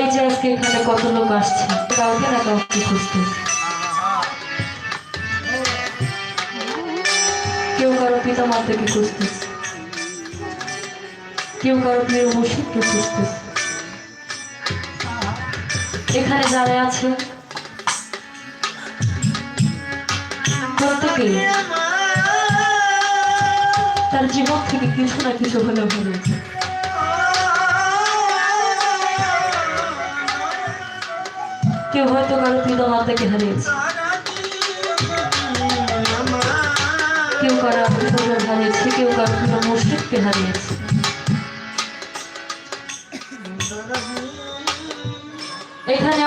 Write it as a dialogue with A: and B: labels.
A: এই যে আজকে এখানে কত লোক আসছে, কাউকে না কাউকে খুঁজতে। কেউ কারও পিতা মাতাকে খুঁজতেছে কেউ কারও প্রিয় মুর্শিদকে খুঁজতেছে এখানে যারা আছে প্রত্যেকে তার জীবন থেকে কিছু না কিছু হলেও হয়েছে কেউ হয়তো কারও পিতা মাতাকে হারিয়েছে। কেউ কারও হারিয়েছে, কেউ কারও প্রিয় মসজিদকে হারিয়েছে। এখানে